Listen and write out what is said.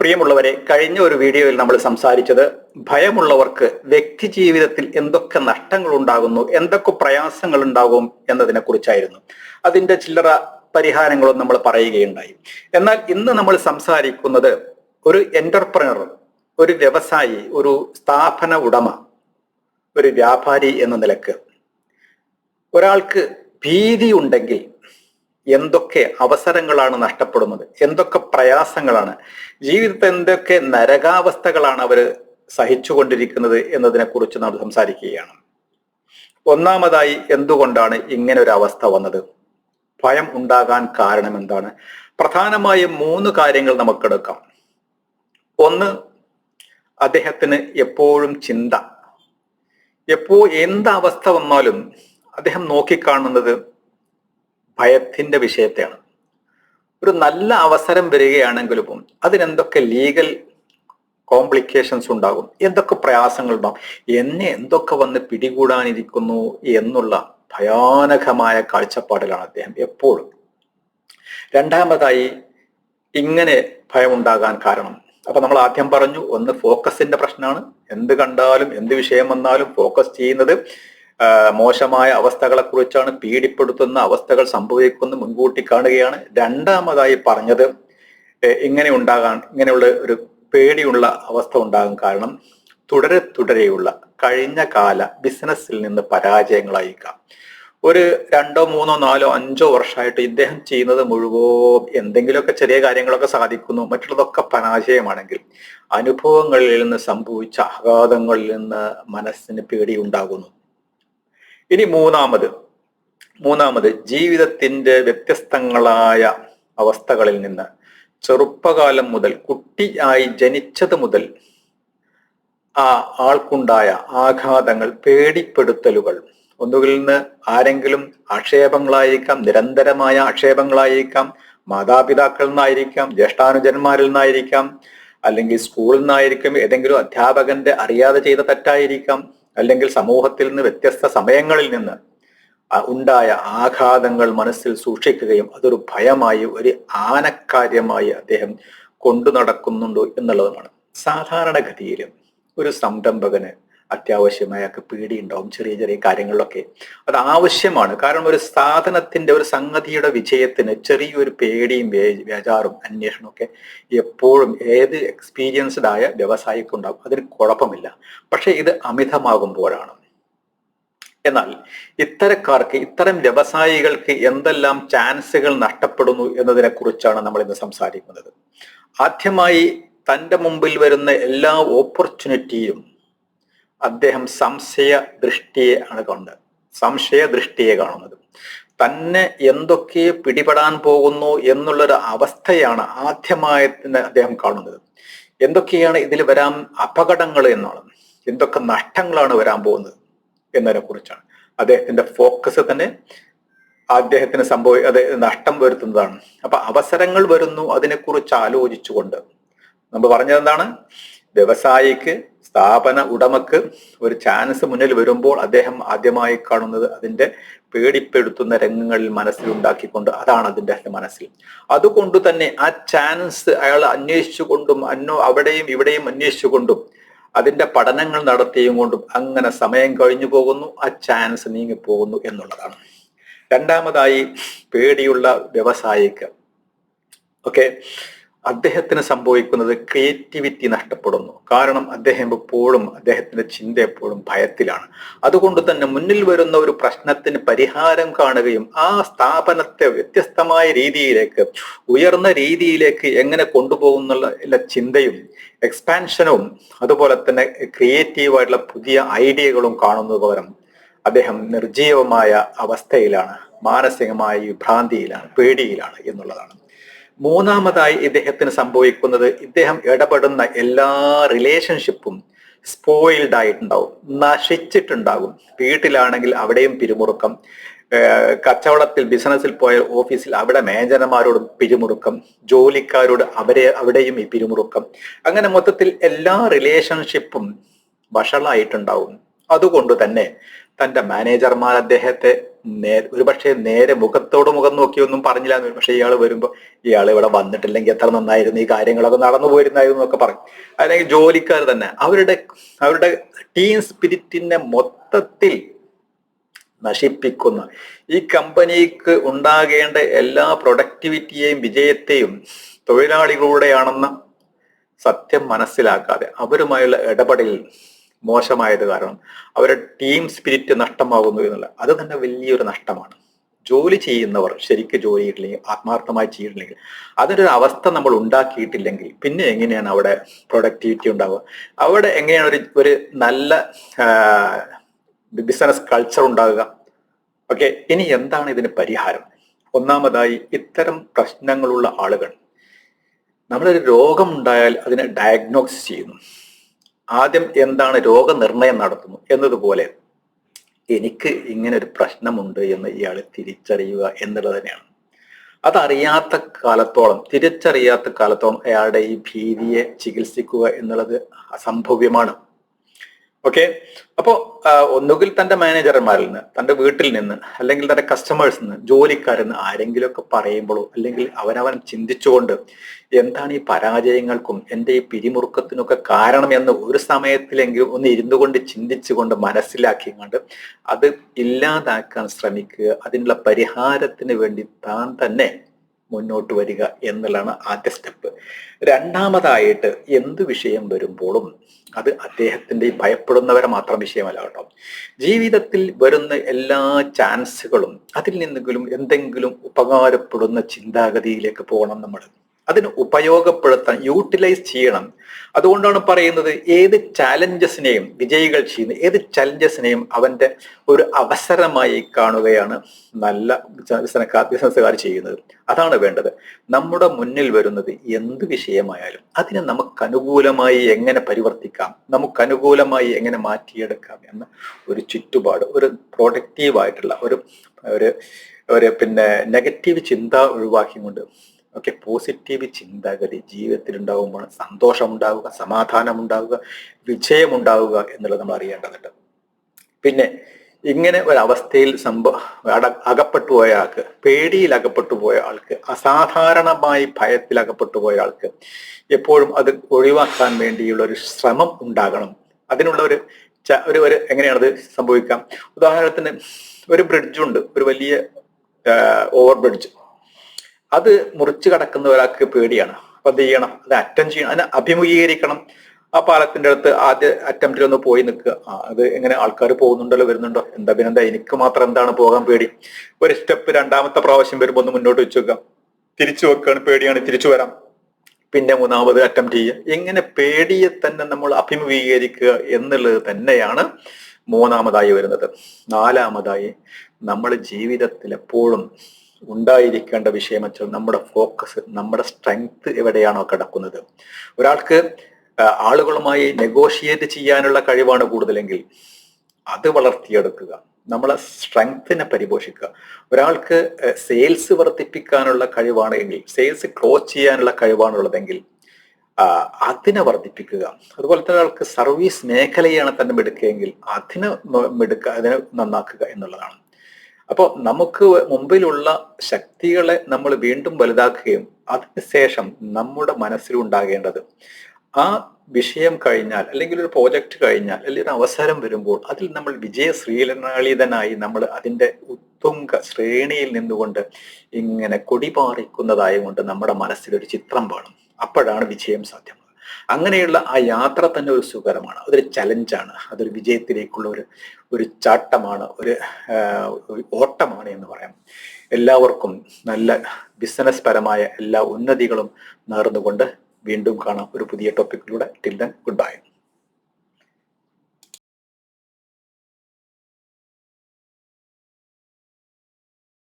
പ്രിയമുള്ളവരെ കഴിഞ്ഞ ഒരു വീഡിയോയിൽ നമ്മൾ സംസാരിച്ചത് ഭയമുള്ളവർക്ക് വ്യക്തി ജീവിതത്തിൽ എന്തൊക്കെ നഷ്ടങ്ങൾ ഉണ്ടാകുന്നു എന്തൊക്കെ പ്രയാസങ്ങൾ ഉണ്ടാകും എന്നതിനെ കുറിച്ചായിരുന്നു അതിന്റെ ചില്ലറ പരിഹാരങ്ങളും നമ്മൾ പറയുകയുണ്ടായി. എന്നാൽ ഇന്ന് നമ്മൾ സംസാരിക്കുന്നത് ഒരു എന്റർപ്രണർ ഒരു വ്യവസായി ഒരു സ്ഥാപന ഉടമ ഒരു വ്യാപാരി എന്ന നിലയ്ക്ക്. ഒരാൾക്ക് ഭീതി ഉണ്ടെങ്കിൽ എന്തൊക്കെ അവസരങ്ങളാണ് നഷ്ടപ്പെടുന്നത്? എന്തൊക്കെ പ്രയാസങ്ങളാണ്? ജീവിതത്തിൽ എന്തൊക്കെ നരകാവസ്ഥകളാണ് അവർ സഹിച്ചുകൊണ്ടിരിക്കുന്നത് എന്നതിനെ കുറിച്ച് നാം സംസാരിക്കുകയാണ്. ഒന്നാമതായി എന്തുകൊണ്ടാണ് ഇങ്ങനെ ഒരു അവസ്ഥ വന്നത്? ഭയം ഉണ്ടാകാൻ കാരണം എന്താണ്? പ്രധാനമായും മൂന്ന് കാര്യങ്ങൾ നമുക്കെടുക്കാം. ഒന്ന് അദ്ദേഹത്തിന് എപ്പോഴും ചിന്ത. എപ്പോ എന്ത് അവസ്ഥ വന്നാലും അദ്ദേഹം നോക്കിക്കാണുന്നത് ഭയത്തിന്റെ വിഷയത്തെയാണ്. ഒരു നല്ല അവസരം വരികയാണെങ്കിലും അതിനെന്തൊക്കെ ലീഗൽ കോംപ്ലിക്കേഷൻസ് ഉണ്ടാകും? എന്തൊക്കെ പ്രയാസങ്ങൾ ഉണ്ടാകും? എന്നെ എന്തൊക്കെ വന്ന് പിടികൂടാനിരിക്കുന്നു എന്നുള്ള ഭയാനകമായ കാഴ്ചപ്പാടിലാണ് അദ്ദേഹം എപ്പോഴും. രണ്ടാമതായി ഇങ്ങനെ ഭയമുണ്ടാകാൻ കാരണം അപ്പൊ നമ്മൾ ആദ്യം പറഞ്ഞു ഒന്ന് ഫോക്കസിന്റെ പ്രശ്നമാണ്. എന്ത് കണ്ടാലും എന്ത് വിഷയം വന്നാലും ഫോക്കസ് ചെയ്യുന്നത് മോശമായ അവസ്ഥകളെക്കുറിച്ചാണ് പീഡിപ്പെടുത്തുന്ന അവസ്ഥകൾ സംഭവിക്കുന്ന മുൻകൂട്ടി കാണുകയാണ്. രണ്ടാമതായി പറഞ്ഞത് ഇങ്ങനെ ഉണ്ടാകാൻ ഇങ്ങനെയുള്ള ഒരു പേടിയുള്ള അവസ്ഥ ഉണ്ടാകും കാരണം തുടരെ തുടരെയുള്ള കഴിഞ്ഞ കാല ബിസിനസ്സിൽ നിന്ന് പരാജയങ്ങളായിരിക്കാം ഒരു രണ്ടോ മൂന്നോ നാലോ അഞ്ചോ വർഷമായിട്ട് ഇദ്ദേഹം ചെയ്യുന്നത് മുഴുവൻ എന്തെങ്കിലുമൊക്കെ ചെറിയ കാര്യങ്ങളൊക്കെ സാധിക്കുന്നു മറ്റുള്ളതൊക്കെ പരാജയമാണെങ്കിൽ അനുഭവങ്ങളിൽ നിന്ന് സംഭവിച്ച ആഘാതങ്ങളിൽ നിന്ന് മനസ്സിന് പേടി ഉണ്ടാകുന്നു. ഇനി മൂന്നാമത് മൂന്നാമത് ജീവിതത്തിന്റെ വ്യത്യസ്തങ്ങളായ അവസ്ഥകളിൽ നിന്ന് ചെറുപ്പകാലം മുതൽ കുട്ടി ആയി ജനിച്ചത് മുതൽ ആ ആൾക്കുണ്ടായ ആഘാതങ്ങൾ പേടിപ്പെടുത്തലുകൾ ഒന്നുകിൽ നിന്ന് ആരെങ്കിലും ആക്ഷേപങ്ങളായിരിക്കാം നിരന്തരമായ ആക്ഷേപങ്ങളായിരിക്കാം മാതാപിതാക്കളിൽ നിന്നായിരിക്കാം ജ്യേഷ്ഠാനുജന്മാരിൽ നിന്നായിരിക്കാം അല്ലെങ്കിൽ സ്കൂളിൽ നിന്നായിരിക്കും ഏതെങ്കിലും അധ്യാപകന്റെ അറിയാതെ ചെയ്ത തെറ്റായിരിക്കാം അല്ലെങ്കിൽ സമൂഹത്തിൽ നിന്ന് വ്യത്യസ്ത സമയങ്ങളിൽ നിന്ന് ഉണ്ടായ ആഘാതങ്ങൾ മനസ്സിൽ സൂക്ഷിക്കുകയും അതൊരു ഭയമായി ഒരു ആനക്കാര്യമായി അദ്ദേഹം കൊണ്ടു നടക്കുന്നുണ്ടോ എന്നുള്ളതുമാണ്. സാധാരണഗതിയിലും ഒരു സംരംഭകന് അത്യാവശ്യമായ പേടിയുണ്ടാവും ചെറിയ ചെറിയ കാര്യങ്ങളിലൊക്കെ. അത് ആവശ്യമാണ്. കാരണം ഒരു സ്ഥാപനത്തിന്റെ ഒരു സംഗതിയുടെ വിജയത്തിന് ചെറിയൊരു പേടിയും വേജാറും അന്വേഷണവും ഒക്കെ എപ്പോഴും ഏത് എക്സ്പീരിയൻസ്ഡ് ആയ വ്യവസായിക്കുണ്ടാവും അതിന് കുഴപ്പമില്ല. പക്ഷെ ഇത് അമിതമാകുമ്പോഴാണ്. എന്നാൽ ഇത്തരക്കാർക്ക് ഇത്തരം വ്യവസായികൾക്ക് എന്തെല്ലാം ചാൻസുകൾ നഷ്ടപ്പെടുന്നു എന്നതിനെ കുറിച്ചാണ് നമ്മൾ ഇന്ന് സംസാരിക്കുന്നത്. ആദ്യമായി തന്റെ മുമ്പിൽ വരുന്ന എല്ലാ ഓപ്പർച്യൂണിറ്റിയും അദ്ദേഹം സംശയ ദൃഷ്ടിയെ ആണ് കാണുന്നത് സംശയ ദൃഷ്ടിയെ കാണുന്നത്. തന്നെ എന്തൊക്കെ പിടിപെടാൻ പോകുന്നു എന്നുള്ളൊരു അവസ്ഥയാണ് ആദ്യമായി അദ്ദേഹം കാണുന്നത്. എന്തൊക്കെയാണ് ഇതിൽ വരാൻ അപകടങ്ങൾ എന്നാണ് എന്തൊക്കെ നഷ്ടങ്ങളാണ് വരാൻ പോകുന്നത് എന്നതിനെ കുറിച്ചാണ്. അദ്ദേഹത്തിന്റെ ഫോക്കസ് തന്നെ അദ്ദേഹത്തിന് സംഭവി അത് നഷ്ടം വരുത്തുന്നതാണ്. അപ്പൊ അവസരങ്ങൾ വരുന്നു അതിനെക്കുറിച്ച് ആലോചിച്ചുകൊണ്ട്. നമ്മൾ പറഞ്ഞത് എന്താണ്? വ്യവസായിക്ക് സ്ഥാപന ഉടമക്ക് ഒരു ചാൻസ് മുന്നിൽ വരുമ്പോൾ അദ്ദേഹം ആദ്യമായി കാണുന്നത് അതിന്റെ പേടിപ്പെടുത്തുന്ന രംഗങ്ങളിൽ മനസ്സിലുണ്ടാക്കിക്കൊണ്ട് അതാണ് അതിന്റെ മനസ്സിൽ. അതുകൊണ്ട് തന്നെ ആ ചാൻസ് അയാൾ അന്വേഷിച്ചുകൊണ്ടും അന്നോ അവിടെയും ഇവിടെയും അന്വേഷിച്ചുകൊണ്ടും അതിന്റെ പഠനങ്ങൾ നടത്തിയും കൊണ്ടും അങ്ങനെ സമയം കഴിഞ്ഞു പോകുന്നു ആ ചാൻസ് നീങ്ങിപ്പോകുന്നു എന്നുള്ളതാണ്. രണ്ടാമതായി പേടിയുള്ള വ്യവസായിക്ക്. ഓക്കെ അദ്ദേഹത്തിന് സംഭവിക്കുന്നത് ക്രിയേറ്റിവിറ്റി നഷ്ടപ്പെടുന്നു. കാരണം അദ്ദേഹം എപ്പോഴും അദ്ദേഹത്തിന്റെ ചിന്ത എപ്പോഴും ഭയത്തിലാണ്. അതുകൊണ്ട് തന്നെ മുന്നിൽ വരുന്ന ഒരു പ്രശ്നത്തിന് പരിഹാരം കാണുകയും ആ സ്ഥാപനത്തെ വ്യത്യസ്തമായ രീതിയിലേക്ക് ഉയർന്ന രീതിയിലേക്ക് എങ്ങനെ കൊണ്ടുപോകുന്നുള്ള ചിന്തയും എക്സ്പാൻഷനും അതുപോലെ തന്നെ ക്രിയേറ്റീവായിട്ടുള്ള പുതിയ ഐഡിയകളും കാണുന്നത് പകരം അദ്ദേഹം നിർജീവമായ അവസ്ഥയിലാണ് മാനസികമായ വിഭ്രാന്തിയിലാണ് പേടിയിലാണ് എന്നുള്ളതാണ്. മൂന്നാമതായി ഇദ്ദേഹത്തിന് സംഭവിക്കുന്നത് ഇദ്ദേഹം ഇടപെടുന്ന എല്ലാ റിലേഷൻഷിപ്പും സ്പോയിൽഡ് ആയിട്ടുണ്ടാവും നശിച്ചിട്ടുണ്ടാകും. വീട്ടിലാണെങ്കിൽ അവിടെയും പിരിമുറുക്കം കച്ചവടത്തിൽ ബിസിനസ്സിൽ പോയ ഓഫീസിൽ അവിടെ മേജനമാരോടും പിരിമുറുക്കം ജോലിക്കാരോട് അവരെ അവിടെയും ഈ പിരിമുറുക്കം. അങ്ങനെ മൊത്തത്തിൽ എല്ലാ റിലേഷൻഷിപ്പും വഷളായിട്ടുണ്ടാവും. അതുകൊണ്ട് തന്നെ തന്റെ മാനേജർമാർ അദ്ദേഹത്തെ ഒരു പക്ഷേ നേരെ മുഖത്തോട് മുഖം നോക്കിയൊന്നും പറഞ്ഞില്ല എന്ന് പക്ഷേ ഇയാൾ വരുമ്പോൾ ഇയാൾ ഇവിടെ വന്നിട്ടില്ലെങ്കിൽ എത്ര നന്നായിരുന്നു ഈ കാര്യങ്ങളൊക്കെ നടന്നു പോയിരുന്നായിരുന്നു എന്നൊക്കെ പറയും. അല്ലെങ്കിൽ ജോലിക്കാർ തന്നെ അവരുടെ അവരുടെ ടീം സ്പിരിറ്റിനെ മൊത്തത്തിൽ നശിപ്പിക്കുന്ന ഈ കമ്പനിക്ക് ഉണ്ടാകേണ്ട എല്ലാ പ്രൊഡക്ടിവിറ്റിയെയും വിജയത്തെയും തൊഴിലാളികളുടെയാണെന്ന് സത്യം മനസ്സിലാക്കാതെ അവരുമായുള്ള ഇടപെടലിൽ മോശമായത് കാരണം അവരുടെ ടീം സ്പിരിറ്റ് നഷ്ടമാകുന്നു എന്നുള്ള അത് തന്നെ വലിയൊരു നഷ്ടമാണ്. ജോലി ചെയ്യുന്നവർ ശരിക്ക് ജോലി ചെയ്തില്ലെങ്കിൽ ആത്മാർത്ഥമായി ചെയ്തിട്ടില്ലെങ്കിൽ അതിനൊരു അവസ്ഥ നമ്മൾ ഉണ്ടാക്കിയിട്ടില്ലെങ്കിൽ പിന്നെ എങ്ങനെയാണ് അവിടെ പ്രൊഡക്ടിവിറ്റി ഉണ്ടാവുക? അവിടെ എങ്ങനെയാണ് ഒരു ഒരു നല്ല ബിസിനസ് കൾച്ചർ ഉണ്ടാകുക? ഓക്കെ ഇനി എന്താണ് ഇതിന് പരിഹാരം? ഒന്നാമതായി ഇത്തരം പ്രശ്നങ്ങളുള്ള ആളുകൾ. നമ്മളൊരു രോഗം ഉണ്ടായാൽ അതിനെ ഡയഗ്നോസ് ചെയ്യുന്നു. ആദ്യം എന്താണ് രോഗനിർണയം നടത്തുന്നു എന്നതുപോലെ എനിക്ക് ഇങ്ങനെ ഒരു പ്രശ്നമുണ്ട് എന്ന് ഇയാൾ തിരിച്ചറിയുക എന്നുള്ളത് തന്നെയാണ്. അതറിയാത്ത കാലത്തോളം തിരിച്ചറിയാത്ത കാലത്തോളം അയാളുടെ ഈ ഭീതിയെ ചികിത്സിക്കുക എന്നുള്ളത് അസംഭവ്യമാണ്. ഓക്കെ അപ്പോ ഒന്നുകിൽ തന്റെ മാനേജർമാരിൽ നിന്ന് തന്റെ വീട്ടിൽ നിന്ന് അല്ലെങ്കിൽ തന്റെ കസ്റ്റമേഴ്സിൽ നിന്ന് ജോലിക്കാരിൽ നിന്ന് ആരെങ്കിലുമൊക്കെ പറയുമ്പോഴോ അല്ലെങ്കിൽ അവനവൻ ചിന്തിച്ചുകൊണ്ട് എന്താണ് ഈ പരാജയങ്ങൾക്കും എന്റെ ഈ പിരിമുറുക്കത്തിനൊക്കെ കാരണം എന്ന് ഒരു സമയത്തിലെങ്കിലും ഒന്ന് ഇരുന്നു കൊണ്ട് ചിന്തിച്ചുകൊണ്ട് മനസ്സിലാക്കിക്കൊണ്ട് അത് ഇല്ലാതാക്കാൻ ശ്രമിക്കുക. അതിനുള്ള പരിഹാരത്തിന് വേണ്ടി താൻ തന്നെ മുന്നോട്ട് വരിക എന്നുള്ളതാണ് ആദ്യ സ്റ്റെപ്പ് രണ്ടാമതായിട്ട് എന്ത് വിഷയം വരുമ്പോഴും അത് അദ്ദേഹത്തിന്റെ ഭയപ്പെടുന്നവരെ മാത്രം വിഷയമല്ല കേട്ടോ. ജീവിതത്തിൽ വരുന്ന എല്ലാ ചാൻസുകളും അതിൽ നിന്നെങ്കിലും എന്തെങ്കിലും ഉപകാരപ്പെടുന്ന ചിന്താഗതിയിലേക്ക് പോകണം നമ്മൾ. അതിന് ഉപയോഗപ്പെടുത്താൻ യൂട്ടിലൈസ് ചെയ്യണം. അതുകൊണ്ടാണ് പറയുന്നത് ഏത് ചാലഞ്ചസിനെയും വിജയികൾ ചെയ്യുന്ന ഏത് ചലഞ്ചസിനെയും അവന്റെ ഒരു അവസരമായി കാണുകയാണ് നല്ല ബിസിനസ്സുകാർ ബിസിനസ്സുകാർ ചെയ്യുന്നത്. അതാണ് വേണ്ടത്. നമ്മുടെ മുന്നിൽ വരുന്നത് എന്ത് വിഷയമായാലും അതിനെ നമുക്ക് അനുകൂലമായി എങ്ങനെ പരിവർത്തിക്കാം നമുക്ക് അനുകൂലമായി എങ്ങനെ മാറ്റിയെടുക്കാം എന്ന ഒരു ചുറ്റുപാട് ഒരു പ്രൊഡക്റ്റീവായിട്ടുള്ള ഒരു ഒരു പിന്നെ നെഗറ്റീവ് ചിന്ത ഒഴിവാക്കിക്കൊണ്ട് ഒക്കെ പോസിറ്റീവ് ചിന്താഗതി ജീവിതത്തിൽ ഉണ്ടാകുമ്പോൾ സന്തോഷം ഉണ്ടാവുക സമാധാനം ഉണ്ടാവുക വിജയം ഉണ്ടാവുക എന്നുള്ളത് നമ്മൾ അറിയേണ്ടതുണ്ട്. പിന്നെ ഇങ്ങനെ ഒരവസ്ഥയിൽ സംഭവ അകപ്പെട്ടു പോയ ആൾക്ക് പേടിയിൽ അകപ്പെട്ടു പോയ ആൾക്ക് അസാധാരണമായി ഭയത്തിൽ അകപ്പെട്ടു പോയ ആൾക്ക് എപ്പോഴും അത് ഒഴിവാക്കാൻ വേണ്ടിയുള്ള ഒരു ശ്രമം ഉണ്ടാകണം. അതിനുള്ള ഒരു ഒരു ഒരു എങ്ങനെയാണത് സംഭവിക്കാം? ഉദാഹരണത്തിന് ഒരു ബ്രിഡ്ജുണ്ട് ഒരു വലിയ ഓവർ ബ്രിഡ്ജ് അത് മുറിച്ചു കടക്കുന്ന ഒരാൾക്ക് പേടിയാണ്. അപ്പൊ എന്ത് ചെയ്യണം? അത് അറ്റൻഡ് ചെയ്യണം. അതിനെ അഭിമുഖീകരിക്കണം. ആ പാലത്തിന്റെ അടുത്ത് ആദ്യ അറ്റംപ്റ്റിൽ ഒന്ന് പോയി നിൽക്കുക. അത് എങ്ങനെ ആൾക്കാർ പോകുന്നുണ്ടല്ലോ വരുന്നുണ്ടോ? എന്താ പിന്നെ എന്താ എനിക്ക് മാത്രം എന്താണ് പോകാൻ പേടി? ഒരു സ്റ്റെപ്പ് രണ്ടാമത്തെ പ്രാവശ്യം വരുമ്പോൾ ഒന്ന് മുന്നോട്ട് വെച്ച് വെക്കാം തിരിച്ചു വെക്കുകയാണ് പേടിയാണ്. തിരിച്ചു വരാം. പിന്നെ മൂന്നാമത് അറ്റംപ്റ്റ് ചെയ്യുക. എങ്ങനെ പേടിയെ തന്നെ നമ്മൾ അഭിമുഖീകരിക്കുക എന്നുള്ളത് തന്നെയാണ് മൂന്നാമതായി വരുന്നത്. നാലാമതായി നമ്മൾ ജീവിതത്തിൽ എപ്പോഴും ഉണ്ടായിരിക്കേണ്ട വിഷയം വെച്ചാൽ നമ്മുടെ ഫോക്കസ് നമ്മുടെ സ്ട്രെങ്ത് എവിടെയാണോ കിടക്കുന്നത്. ഒരാൾക്ക് ആളുകളുമായി നെഗോഷിയേറ്റ് ചെയ്യാനുള്ള കഴിവാണ് കൂടുതലെങ്കിൽ അത് വളർത്തിയെടുക്കുക. നമ്മളെ സ്ട്രെങ്ത്തിനെ പരിപോഷിക്കുക. ഒരാൾക്ക് സെയിൽസ് വർദ്ധിപ്പിക്കാനുള്ള കഴിവാണ് എങ്കിൽ സെയിൽസ് ക്ലോസ് ചെയ്യാനുള്ള കഴിവാണുള്ളതെങ്കിൽ അതിനെ വർദ്ധിപ്പിക്കുക. അതുപോലെ തന്നെ ഒരാൾക്ക് സർവീസ് മേഖലയാണ് തന്നെ മെടുക്കുകയെങ്കിൽ അതിനെ മെടുക്കുക അതിനെ നന്നാക്കുക എന്നുള്ളതാണ്. അപ്പോൾ നമുക്ക് മുമ്പിലുള്ള ശക്തികളെ നമ്മൾ വീണ്ടും വലുതാക്കുകയും അതിനുശേഷം നമ്മുടെ മനസ്സിലുണ്ടാകേണ്ടത് ആ വിഷയം കഴിഞ്ഞാൽ അല്ലെങ്കിൽ ഒരു പ്രോജക്റ്റ് കഴിഞ്ഞാൽ അല്ലെങ്കിൽ ഒരു അവസരം വരുമ്പോൾ അതിൽ നമ്മൾ വിജയ ശ്രീലനാളിതനായി നമ്മൾ അതിന്റെ ഉത്തുംഗ ശ്രേണിയിൽ നിന്നുകൊണ്ട് ഇങ്ങനെ കൊടിപാറിക്കുന്നതായ കൊണ്ട് നമ്മുടെ മനസ്സിലൊരു ചിത്രം വേണം അപ്പോഴാണ് വിജയം സാധ്യമാകുക അങ്ങനെയുള്ള ആ യാത്ര തന്നെ ഒരു സുഖകരമാണ്. അതൊരു ചലഞ്ചാണ് അതൊരു വിജയത്തിലേക്കുള്ള ഒരു ഒരു ചാട്ടമാണ്. ഒരു ഓട്ടമാണ് എന്ന് പറയാം. എല്ലാവർക്കും നല്ല ബിസിനസ് പരമായ എല്ലാ ഉന്നതികളും നേർന്നുകൊണ്ട് വീണ്ടും കാണാം. ഒരു പുതിയ ടോപ്പിക്കിലൂടെ ടിൽ ദൻ ഗുഡ് ബൈ